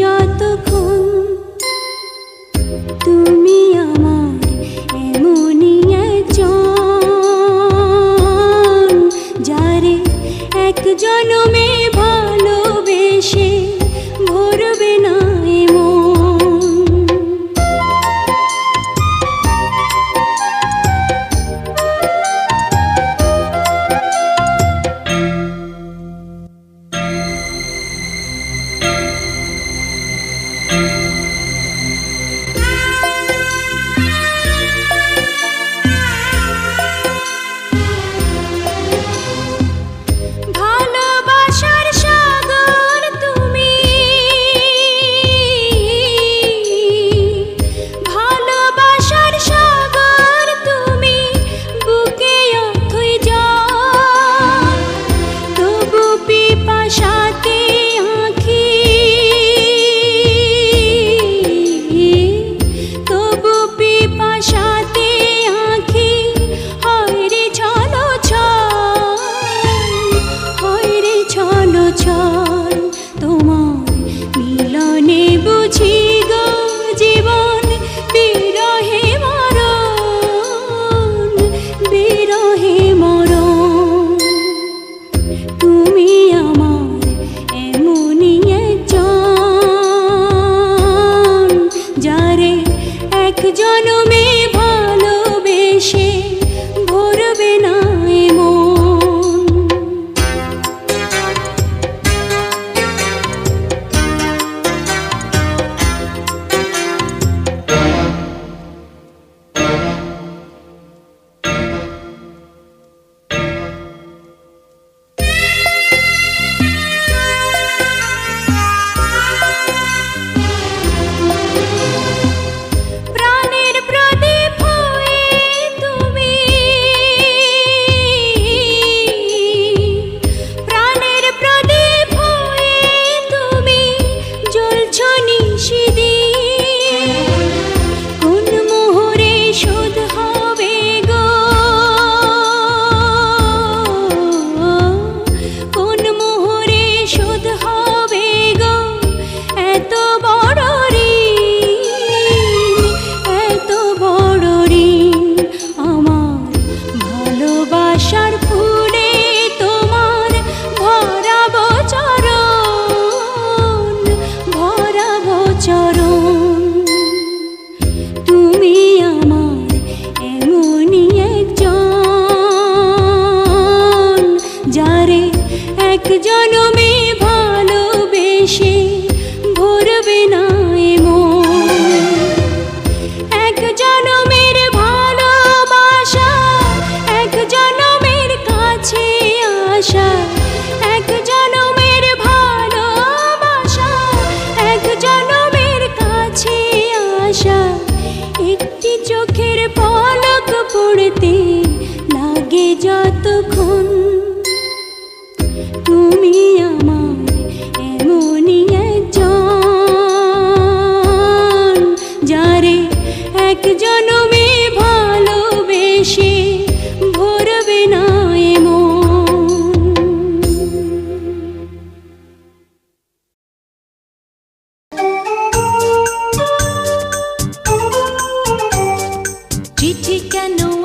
যতক্ষণ তুমি আমার এমনই একজন যারে এক জনমে ভালোবেসে ভরবে না মিষ্টি চোখের পলক পড়তে লাগে যতক্ষণ। তুমি আমার এমনই একজন যারে একজন চিঠি কেন